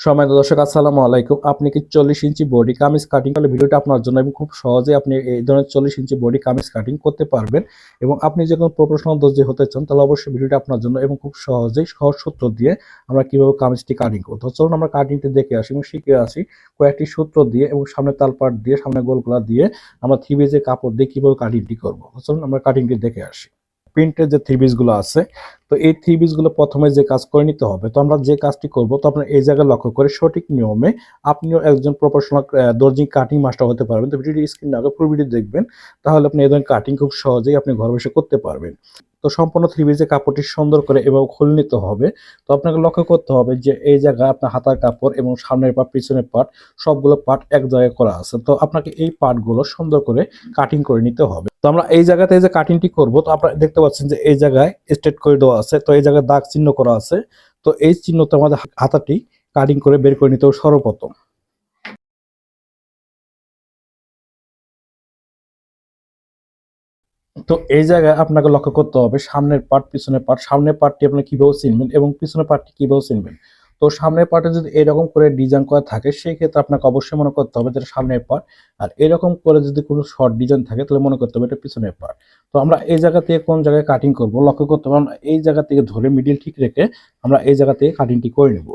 সম্মানিত দর্শক, আসসালামু আলাইকুম। আপনি কি চল্লিশ ইঞ্চি বডি কামিজ কাটিং করলে ভিডিওটা আপনার জন্য এবং খুব সহজে আপনি এই ধরনের চল্লিশ ইঞ্চি বডি কামিজ কাটিং করতে পারবেন এবং আপনি যখন প্রফেশনাল দর্জি হতে চান, তাহলে অবশ্যই ভিডিওটা আপনার জন্য এবং খুব সহজেই সহজ সূত্র দিয়ে আমরা কীভাবে কামিজটি কাটিং করব। চলুন আমরা কাটিংটি দেখে আসি এবং শিখে আসি কয়েকটি সূত্র দিয়ে এবং সামনে তালপাট দিয়ে সামনে গোলগোলা দিয়ে আমরা থ্রি যে কাপড় দিয়ে কীভাবে কাটিংটি করব। চলুন আমরা কাটিংটি দেখে আসি। প্রিন্টের যে থ্রি গুলো আছে, তো এই থ্রি গুলো প্রথমে যে কাজ করে নিতে হবে, তো আমরা যে কাজটি করব, তো আপনার এই জায়গায় লক্ষ্য করে সঠিক নিয়মে আপনিও একজন প্রফেশনাল দর্জি কাটিং মাস্টার হতে পারবেন। তো ভিডিওটি স্ক্রিন আগে পুরো ভিডিও দেখবেন, তাহলে আপনি এই ধরনের কাটিং খুব সহজেই আপনি ঘর বসে করতে পারবেন। তো সম্পূর্ণ থ্রি পিসের কাপড়টি সুন্দর করে এবং খুলে নিতে হবে। তো আপনাকে লক্ষ্য করতে হবে যে এই জায়গায় আপনার হাতার কাপড় এবং সামনের পাট পিছনের পাট সবগুলো পাট এক জায়গায় করা আছে। তো আপনাকে এই পাটগুলো সুন্দর করে কাটিং করে নিতে হবে। তো আমরা এই জায়গাতে যে কাটিংটি করব, তো আপনারা দেখতে পাচ্ছেন যে এই জায়গায় স্ট্রেট করে দেওয়া আছে। তো এই জায়গায় দাগ চিহ্ন করা আছে। তো এই চিহ্নতে আমাদের হাতাটি কাটিং করে বের করে নিতে হবে সর্বপ্রথম। তো এই জায়গায় আপনাকে লক্ষ্য করতে হবে, সামনের পার্ট পিছনের পার্ট সামনের পার্টটি আপনি কীভাবে চিনবেন এবং পিছনের পার্টটি কীভাবে চিনবেন? তো সামনের পার্টে যদি এরকম করে ডিজাইন করা থাকে, সেই ক্ষেত্রে আপনাকে অবশ্যই মনে করতে হবে যেটা সামনের পার্ট আর এরকম করে যদি কোনো শর্ট ডিজাইন থাকে, তাহলে মনে করতে হবে এটা পিছনের পার্ট তো আমরা এই জায়গা থেকে কোন জায়গায় কাটিং করব? লক্ষ্য করতে হবে, আমরা এই জায়গা থেকে ধরে মিডিল ঠিক রেখে আমরা এই জায়গা থেকে কাটিংটি করে নেব।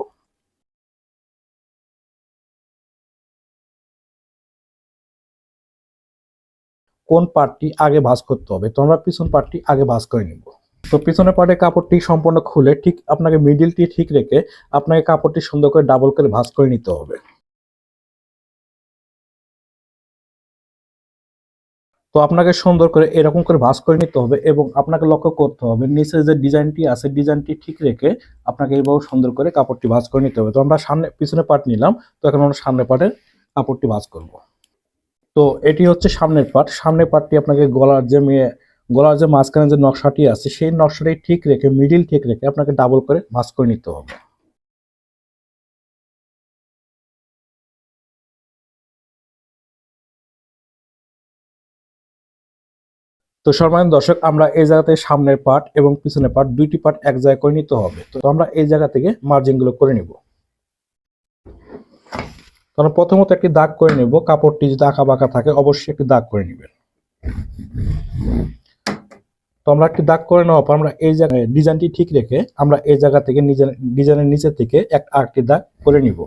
কোন পার্টটি আগে ভাঁজ করতে হবে? তো আমরা পিছন পার্টটি আগে ভাঁজ করে নিব। তো পিছনের পার্টের কাপড়টি সম্পূর্ণ খুলে ঠিক আপনাকে মিডিলটি ঠিক রেখে আপনাকে কাপড়টি সুন্দর করে ডাবল করে ভাঁজ করে নিতে হবে। তো আপনাকে সুন্দর করে এরকম করে ভাঁজ করে নিতে হবে এবং আপনাকে লক্ষ্য করতে হবে নিচে যে ডিজাইনটি আছে, ডিজাইনটি ঠিক রেখে আপনাকে এইভাবে সুন্দর করে কাপড়টি ভাঁজ করে নিতে হবে। তো আমরা সামনে পিছনে পার্ট নিলাম, তো এখন আমরা সামনে পার্টের কাপড়টি ভাঁজ করব। তো এটি হচ্ছে সামনের পার্ট সামনের পার্টটি আপনাকে গলার যে মেয়ে গলার যে মাঝখানে যে নকশাটি আছে, সেই নকশাটি ঠিক রেখে মিডিল ঠিক রেখে আপনাকে ডাবল করে ভাঁজ করে নিতে হবে। তো সম্মানিত দর্শক, আমরা এই জায়গাতে সামনের পার্ট এবং পিছনের পার্ট দুইটি পার্ট এক জায়গায় করে নিতে হবে। তো আমরা এই জায়গা থেকে মার্জিনগুলো করে নিব। কারণ প্রথমত একটি দাগ করে নিব, কাপড়টি যদি আঁকা বাঁকা থাকে, অবশ্যই একটি দাগ করে নেবেন। তো আমরা একটি দাগ করে নেওয়ার পর আমরা এই জায়গায় ডিজাইনটি ঠিক রেখে আমরা এই জায়গা থেকে ডিজাইনের নিচে থেকে এক আরেকটি দাগ করে নিব।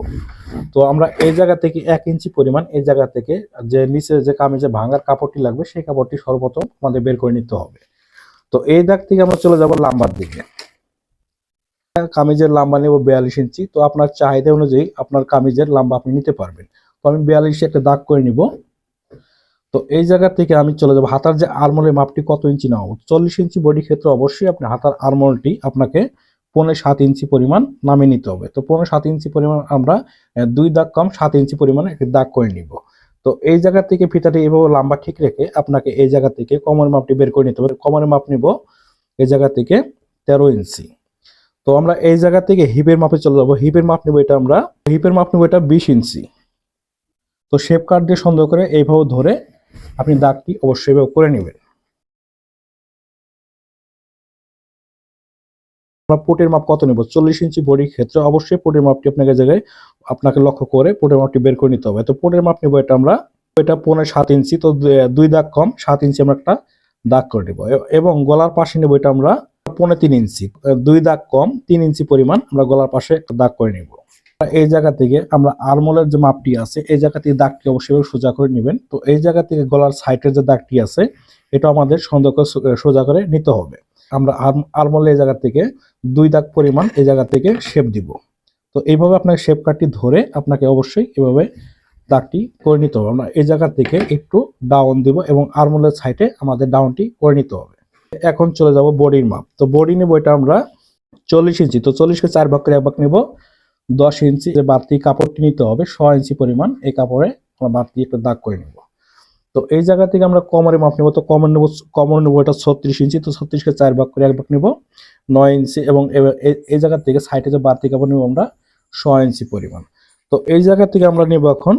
তো আমরা এই জায়গা থেকে এক ইঞ্চি পরিমাণ এই জায়গা থেকে যে নিচে যে কামিজে ভাঙার কাপড়টি লাগবে, সেই কাপড়টি সর্বপ্রথম আমাদের বের করে নিতে হবে। তো এই দাগ থেকে আমরা চলে যাব লাম্বার দিকে। কামিজের লম্বা নেব বিয়াল্লিশ ইঞ্চি। তো আপনার চাহিদা অনুযায়ী আপনার কামিজের লম্বা আপনি নিতে পারবেন। তো আমি বিয়াল্লিশে একটা দাগ করে নিব। তো এই জায়গা থেকে আমি চলে যাব। হাতার যে আরমোলের মাপটি কত ইঞ্চি নেওয়া চল্লিশ ইঞ্চি বডি ক্ষেত্রে অবশ্যই আপনি হাতার আরমোলটি আপনাকে পনেরো সাত ইঞ্চি পরিমাণ নামিয়ে নিতে হবে। তো পনেরো সাত ইঞ্চি পরিমাণ আমরা দুই দাগ কম সাত ইঞ্চি পরিমাণে একটি দাগ করে নিব। তো এই জায়গা থেকে ফিতাটি এভাবে লম্বা ঠিক রেখে আপনাকে এই জায়গা থেকে কমরের মাপটি বের করে নিতে হবে। কমরের মাপ নিব এই জায়গা থেকে তেরো ইঞ্চি। তো আমরা এই জায়গা থেকে হিপের মাপে চলে যাব। হিপের মাপ নেব এটা আমরা। হিপের মাপ নেব এটা বিশ ইঞ্চি। তো শেপ কার্ড দিয়ে সন্দেহ করে এইভাবে ধরে আপনি দাগটি অবশ্যই এভাবে করে নেবেন। আমরা পোটের মাপ কত নেব? চল্লিশ ইঞ্চি বডির ক্ষেত্রে অবশ্যই পোটের মাপটি আপনাকে জায়গায় আপনাকে লক্ষ্য করে পোটের মাপটি বের করে নিতে হবে। তো পোটের মাপ নেব এটা আমরা, এটা পনেরো সাত ইঞ্চি, তো দুই দাগ কম, সাত ইঞ্চি আমরা একটা দাগ করে নেব। এবং গলার পাশে নেব এটা আমরা পনেরো তিন ইঞ্চি দুই দাগ কম, তিন ইঞ্চি পরিমাণ আমরা গলার পাশে একটা দাগ করে নিব। এই জায়গা থেকে আমরা আরমোলের যে মাপটি আছে, এই জায়গা থেকে দাগটি অবশ্যই সোজা করে নেবেন। তো এই জায়গা থেকে গলার সাইডের যে দাগটি আছে, এটা আমাদের সন্দেহ সোজা করে নিতে হবে। আমরা আরমোলের এই জায়গা থেকে দুই দাগ পরিমাণ এই জায়গা থেকে শেপ দিব। তো এইভাবে আপনাকে শেপ কাটটি ধরে আপনাকে অবশ্যই এভাবে দাগটি করে নিতে হবে। আমরা এই জায়গা থেকে একটু ডাউন দিব এবং আরমোলের সাইডে আমাদের ডাউনটি করে নিতে হবে। এখন চলে যাব বডির মাপ। তো বডি নেব এটা আমরা চল্লিশ ইঞ্চি। তো চল্লিশকে চার ভাগ করে এক ভাগ নেব। দশ ইঞ্চি যে বাড়তি কাপড়টি নিতে হবে ছ ইঞ্চি পরিমাণ এই কাপড়ে আমরা বাড়তি একটু দাগ করে নেব। তো এই জায়গা থেকে আমরা কমরে মাপ নেব। তো কমর নেব কমর নেব এটা ছত্রিশ ইঞ্চি। তো ছত্রিশকে চার ভাগ করে এক ভাগ নেব নয় ইঞ্চি এবং এই জায়গা থেকে সাইডে যে বাড়তি কাপড় নেব আমরা ছ ইঞ্চি পরিমাণ। তো এই জায়গা থেকে আমরা নেব এখন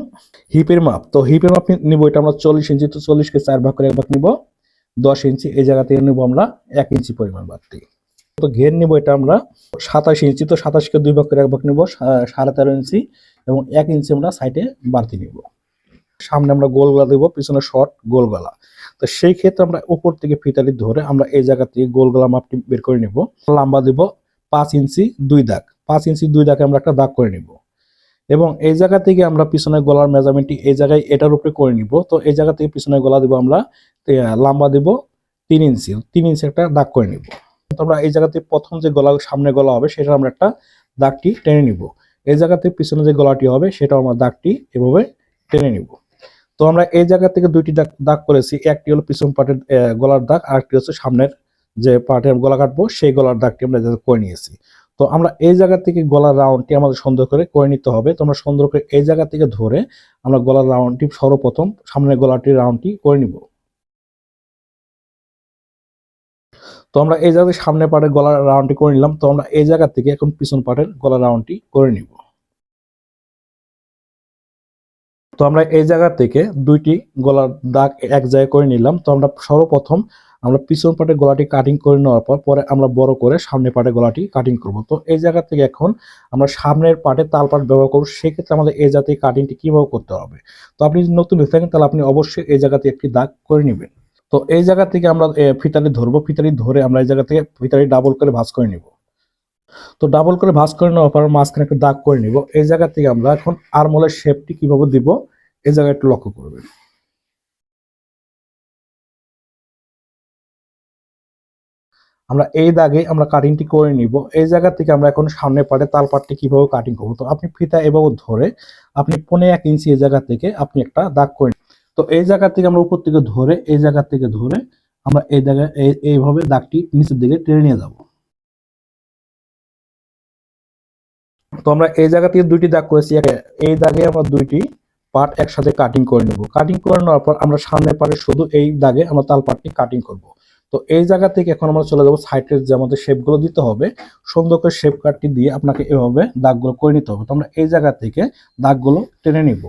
হিপের মাপ। তো হিপের মাপ নিব এটা আমরা চল্লিশ ইঞ্চি। তো চল্লিশকে চার ভাগ করে এক ভাগ নিব। দশ ইঞ্চি, এই জায়গা থেকে নেব আমরা এক ইঞ্চি পরিমাণ বাড়তি। তো ঘের নেব এটা আমরা সাতাশ ইঞ্চি, তো সাতাশকে দুই ভাগ করে এক ভাগ নিব সাড়ে তেরো ইঞ্চি এবং এক ইঞ্চি আমরা সাইডে বাড়তি নিব। সামনে আমরা গোল গলা দেবো, পিছনে শর্ট গোল গলা তো সেই ক্ষেত্রে আমরা উপর থেকে ফিতালি ধরে আমরা এই জায়গা থেকে গোল গলা মাপটি বের করে নিব। লম্বা দিব পাঁচ ইঞ্চি, দুই দাগ। পাঁচ ইঞ্চি, দুই দাগে আমরা একটা দাগ করে নিব। এবং এই জায়গা থেকে আমরা পিছনের গলার মেজারমেন্টটি এই জায়গায় এটার উপরে করে নিব। তো এই জায়গা থেকে পিছনের গলা দিব আমরা লম্বা দিব তিন ইঞ্চি তিন ইঞ্চি একটা দাগ করে নিব। তো আমরা এই জায়গাতে প্রথম যে গলা, সামনে গলা হবে সেটা আমরা একটা দাগটি টেনে নিব। এই জায়গাতে পিছনে যে গলাটি হবে সেটা আমরা দাগটি এভাবে টেনে নিব। তো আমরা এই জায়গা থেকে দুইটি দাগ দাগ করেছি। একটি হলো পিছন পাটের গলার দাগ, আরেকটি হচ্ছে সামনের যে পার্টে গলা কাটবো, সেই গলার দাগটি আমরা করে নিয়েছি। তো আমরা এই জায়গা থেকে গলার রাউন্ডটি আমাদের সুন্দর করে করে নিতে হবে। তো আমরা সুন্দর করে এই জায়গা থেকে ধরে আমরা গলার রাউন্ডটি সর্বপ্রথম সামনের গলাটির রাউন্ডটি করে নিব। তো আমরা এই জায়গায় সামনে পাটের গলার রাউন্ডটি করে নিলাম। তো আমরা এই জায়গা থেকে এখন পিছন পাটের গলার রাউন্ডটি করে নিব। তো আমরা এই জায়গা থেকে দুইটি গলার দাগ এক জায়গায় করে নিলাম। তো আমরা সর্বপ্রথম আমরা পিছন পাটের গলাটি কাটিং করে নেওয়ার পর, পরে আমরা বড় করে সামনের পাটের গলাটি কাটিং করব। তো এই জায়গা থেকে এখন আমরা সামনের পাটে তাল পাট ব্যবহার করব। সেক্ষেত্রে আমাদের এই জাতীয় কাটিংটি কীভাবে করতে হবে? তো আপনি যদি নতুন হয়ে থাকেন, তাহলে আপনি অবশ্যই এই জায়গাতে একটি দাগ করে নেবেন। তো এই জায়গা থেকে আমরা ফিতালি ধরবো। ফিতালি ধরে আমরা এই জায়গা থেকে ফিতালি ডাবল করে ভাঁজ করে নিব। তো ডাবল করে ভাঁজ করে নেওয়ার পর মাঝখানে একটা দাগ করে নিব। এই জায়গা থেকে আমরা এখন আরমোলের শেপটি কীভাবে দিব? এই জায়গায় একটু লক্ষ্য করবেন। আমরা এই দাগে আমরা কাটিংটি করে নিব। এই জায়গা থেকে আমরা এখন সামনে পাটে তাল পাটটি কীভাবে কাটিং করব? তো আপনি ফিতা এভাবে ধরে আপনি পনে এক ইঞ্চি এই জায়গা থেকে আপনি একটা দাগ করে তো এই জায়গা থেকে আমরা উপর থেকে ধরে, এই জায়গা থেকে ধরে আমরা এই জায়গায় এই- এইভাবে দাগটি নিচের দিকে টেনে নিয়ে যাব। তো আমরা এই জায়গা থেকে দুইটি দাগ করেছি। এই দাগে আমরা দুইটি পার্ট একসাথে কাটিং করে নেব। কাটিং করে নেওয়ার পর আমরা সামনের পাটে শুধু এই দাগে আমরা তাল পাটটি কাটিং করব। তো এই জায়গা থেকে এখন আমরা চলে যাব সাইটের যে আমাদের শেপগুলো দিতে হবে। সুন্দর করে শেপ কাটটি দিয়ে আপনাকে এভাবে দাগগুলো করে নিতে হবে। তো আমরা এই জায়গা থেকে দাগগুলো টেনে নিব।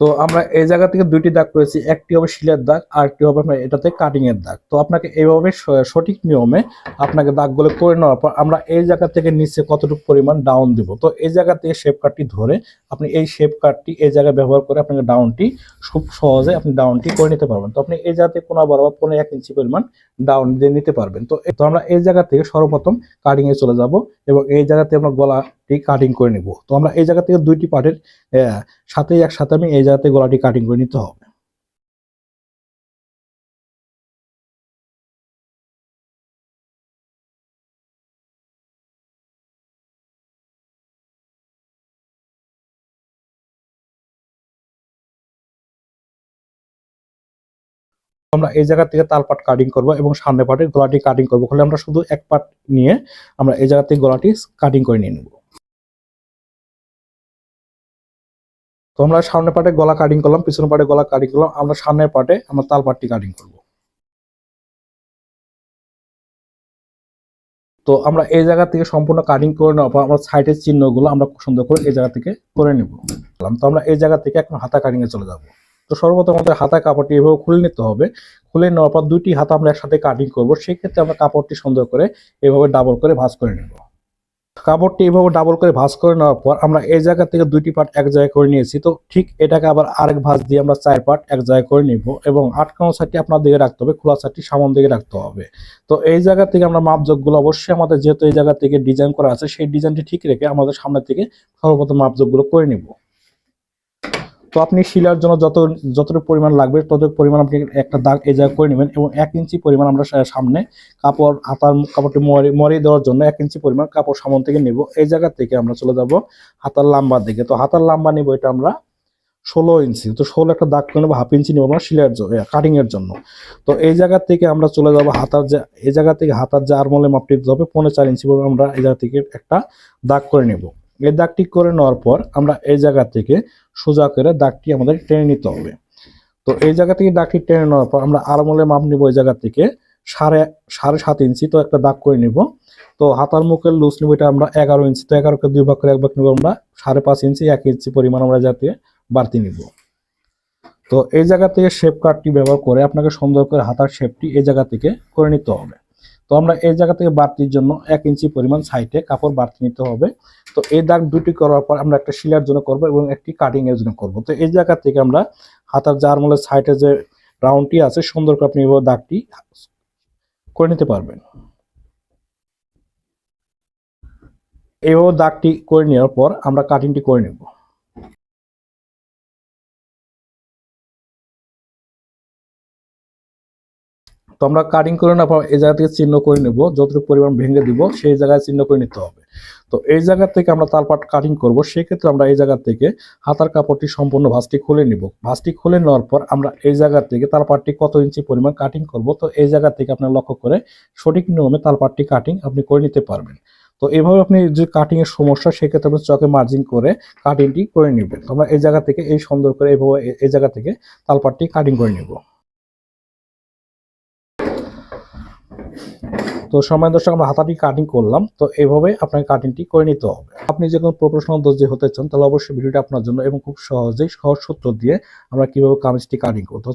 তো আমরা এই জায়গা থেকে দুইটি দাগ করেছি একটি হবে শিলের দাগ আর একটি হবে আপনার এটাতে কাটিং এর দাগ। তো আপনাকে এইভাবে সঠিক নিয়মে আপনাকে দাগগুলো করে নেওয়ার পর আমরা এই জায়গা থেকে নিচে কতটুকু পরিমাণ ডাউন দিব? তো এই জায়গা থেকে শেপ কাটটি ধরে আপনি এই শেপ কাটটি এই জায়গায় ব্যবহার করে আপনাকে ডাউনটি খুব সহজে আপনি ডাউনটি করে নিতে পারবেন। তো আপনি এই জায়গাতে কোনো বরাবর পনেরো এক ইঞ্চি পরিমাণ ডাউন দিয়ে নিতে পারবেন। তো তো আমরা এই জায়গা থেকে সর্বপ্রথম কাটিংয়ে চলে যাব এবং এই জায়গাতে আমরা গলাটি কাটিং করে নিব। তো আমরা এই জায়গা থেকে দুইটি পার্টের সাথে একসাথে আমি এই জায়গাতে গলাটি কাটিং করে নিতে হবে। আমরা এই জায়গা থেকে তাল পাট কাটিং করব এবং সামনে পাটের গলাটি কাটিং করব। ফলে আমরা শুধু এক পাট নিয়ে আমরা এই জায়গা থেকে গলাটি কাটিং করে নিয়ে নেব। তো আমরা সামনে পাটে গলা কাটিং করলাম পিছনে পাটে গলা কাটিং করলাম, আমরা সামনের পাটে আমরা তাল পাটটি কাটিং করব। তো আমরা এই জায়গা থেকে সম্পূর্ণ কাটিং করে নেওয়ার পর আমরা সাইডের চিহ্নগুলো আমরা সুন্দর করে এই জায়গা থেকে করে নেব। তো আমরা এই জায়গা থেকে এখন হাতা কাটিং এ চলে যাব। তো সর্বপ্রথম আমাদের হাতা কাপড়টি এভাবে খুলে নিতে হবে। খুলে নেওয়ার পর দুইটি হাতা আমরা একসাথে কাটিং করব। সেক্ষেত্রে আমরা কাপড়টি সুন্দর করে এভাবে ডাবল করে ভাঁজ করে নেব। কাপড়টি এভাবে ডাবল করে ভাঁজ করে নেওয়ার পর আমরা এই জায়গা থেকে দুইটি পার্ট এক জায়গায় করে নিয়েছি। তো ঠিক এটাকে আবার আরেক ভাঁজ দিয়ে আমরা চার পার্ট এক জায়গায় করে নিব এবং আটকানো সাইডটি আপনার দিকে রাখতে হবে, খোলা সাইডটি সামন দিকে রাখতে হবে। তো এই জায়গা থেকে আমরা মাপযোগগুলো অবশ্যই আমাদের যেহেতু এই জায়গা থেকে ডিজাইন করা আছে, সেই ডিজাইনটি ঠিক রেখে আমাদের সামনে থেকে সর্বপ্রথম মাপযোগগুলো করে নিব। তো আপনি শিলার জন্য যত, যতটুকু পরিমাণ লাগবে, ততটুকু পরিমাণ আপনি একটা দাগ এই জায়গায় করে নেবেন এবং এক ইঞ্চি পরিমাণ আমরা সামনে কাপড়, হাতার কাপড়টি মরে মরিয়ে দেওয়ার জন্য এক ইঞ্চি পরিমাণ কাপড় সামন থেকে নেব। এই জায়গা থেকে আমরা চলে যাব হাতার লাম্বার দিকে। তো হাতার লাম্বা নিব এটা আমরা ষোলো ইঞ্চি। তো ষোলো একটা দাগ করে নেব, হাফ ইঞ্চি নেব আমরা শিলার কাটিং এর জন্য। তো এই জায়গা থেকে আমরা চলে যাব হাতার যে, এই জায়গা থেকে হাতার যে আরমোলে মাপটি হবে পনেরো চার ইঞ্চি পরিমাণ আমরা এই জায়গা থেকে একটা দাগ করে নেব। এই দাগটি করে নেওয়ার পর আমরা এই জায়গা থেকে সোজা করে দাগটি আমাদের টেনে নিতে হবে। তো এই জায়গা থেকে দাগটি টেনে নেওয়ার পর আমরা আরমোলে মাপ নিব এই জায়গা থেকে সাড়ে সাড়ে সাত ইঞ্চি, তো একটা দাগ করে নিব। তো হাতার মুখের লুজ নিব, এটা আমরা এগারো ইঞ্চি, তো এগারোকে দুই ভাগ করে এক ভাগ নিব আমরা। সাড়ে পাঁচ ইঞ্চি, এক ইঞ্চি পরিমাণ আমরা যাতে বাড়তি নিব। তো এই জায়গা থেকে শেপ কার্ডটি ব্যবহার করে আপনাকে সুন্দর করে হাতার শেপটি এই জায়গা থেকে করে নিতে হবে। তো আমরা এই জায়গা থেকে বাড়তির জন্য এক ইঞ্চি পরিমাণ সাইডে কাপড় বাড়তি নিতে হবে। তো এই দাগ দুটি করার পর আমরা একটা শিলার জন্য করব এবং একটি কাটিং এর জন্য করব। তো এই জায়গা থেকে আমরা হাতার জার মূলের সাইডে যে রাউন্ডটি আছে, সুন্দর করে আপনি এভাবে দাগটি করে নিতে পারবেন। এইভাবে দাগটি করে নেওয়ার পর আমরা কাটিংটি করে নেব। তো আমরা কাটিং করে পর এই জায়গা থেকে চিহ্ন করে নেব, যতটুকু পরিমাণ ভেঙে দিব, সেই জায়গায় চিহ্ন করে নিতে হবে। তো এই জায়গা থেকে আমরা তালপাট কাটিং করব। সেক্ষেত্রে আমরা এই জায়গা থেকে হাতার কাপড়টি সম্পূর্ণ ভাঁজটি খুলে নিব। ভাঁজটি খুলে নেওয়ার পর আমরা এই জায়গা থেকে তালপাটটি কত ইঞ্চি পরিমাণ কাটিং করব? তো এই জায়গা থেকে আপনার লক্ষ্য করে সঠিক নিয়মে তালপাটটি কাটিং আপনি করে নিতে পারবেন। তো এভাবে আপনি যে কাটিং এর সমস্যা, সেক্ষেত্রে আপনি চকে মার্জিন করে কাটিংটি করে নেবেন। আমরা এই জায়গা থেকে এই সুন্দর করে এইভাবে এ- এই জায়গা থেকে তালপাটটি কাটিং করে নেব। তো সময় দর্শক, আমরা হাতাটি কাটিং করলাম। তো এইভাবে আপনাকে কাটিংটি করে নিতে হবে। আপনি যে কোনো প্রফেশনাল দর্জি হতে চান, তাহলে অবশ্যই ভিডিওটা আপনার জন্য এবং খুব সহজেই সহজ সূত্র দিয়ে আমরা কীভাবে কামিজটি কাটিং করতে